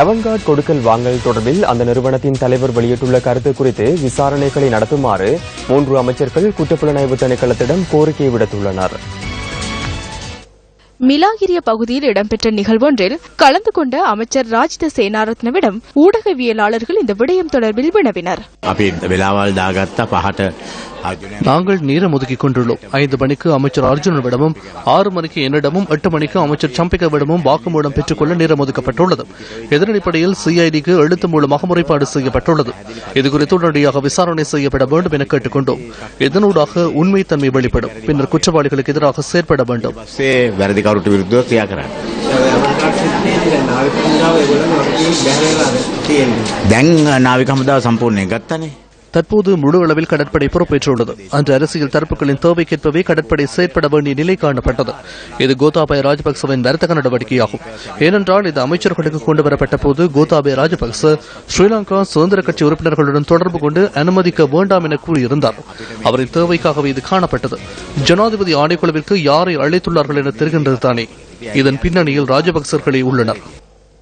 Avangard கொடுக்கல் வாங்கல் தொடர்பில் அந்த நிறுவனத்தின் தலைவர் வெளியிட்டுள்ள கருத்து குறித்து விசாரணைகளை நடத்துமாறு மூன்று அமைச்சர்கள் குற்றப்புலனாய்வு திணைக்களத்திடம் கோரிக்கை விடுத்துள்ளனர். மிலாகிரிய பகுதியில் இடம்பெற்ற நிகழ்வொன்றில் கலந்து கொண்ட அமைச்சர் ராஜித சேனாரத்னவிடம் ஊடகவியலாளர்கள் இந்த விடயம் தொடர்பில் வினவினர். අපි වෙලාවල් දාගත්තා පහට අර්ජුනය நாங்கள் நேரம் ஒதுக்கிக் கொண்டுள்ளோம் ஐந்து மணிக்கு அமைச்சர் அர்ஜுனவிடமும் ஆறு மணிக்கு என்னிடமும் எட்டு மணிக்கு அமைச்சர் சம்பிகவிடமும் வாக்குமூலம் பெற்றுக்கொள்ள நேரம் ஒதுக்கப்பட்டுள்ளது இதன் அடிப்படையில் சிஐடிக்கு எழுத்து மூலமாக முறைப்பாடு செய்யப்பட்டுள்ளது இதுகுறித்து உடனடியாக விசாரணை செய்யப்பட வேண்டும் என கேட்டுக்கொண்டோம் இதனூடாக உண்மைத்தன்மை வெளிப்படும் பின்னர் குற்றவாளிகளுக்கு எதிராக செயற்பட வேண்டும் සේ වැරදිකවරුට විරුද්ධව ක්‍රියා කරන්න. දැන් නාවික හමුදාව සම්පූර්ණය ගත්තනේ. தற்போது முழு அளவில் கடற்படை பொறுப்பேற்றுள்ளது. அன்று அரசியல் தரப்புகளின் தேவைக்கேற்பவே கடற்படை செயற்பட வேண்டிய நிலை காணப்பட்டது. இது கோத்தாபய ராஜபக்சவின் வர்த்தக நடவடிக்கையாகும். ஏனென்றால் இது அமைச்சர்களுக்கு கொண்டு வரப்பட்ட போது கோத்தாபய ராஜபக்ச ஸ்ரீலங்கா சுதந்திர கட்சி உறுப்பினர்களுடன் தொடர்பு கொண்டு அனுமதிக்க வேண்டாம் என கூறியிருந்தார். அவரின் தேவைக்காகவே இது காணப்பட்டது. ஜனாதிபதி ஆணைக்குழுவிற்கு யாரை அழைத்துள்ளார்கள் என தெரிகின்றது தானே. இதன் பின்னணியில் ராஜபக்சர்களே உள்ளனர்.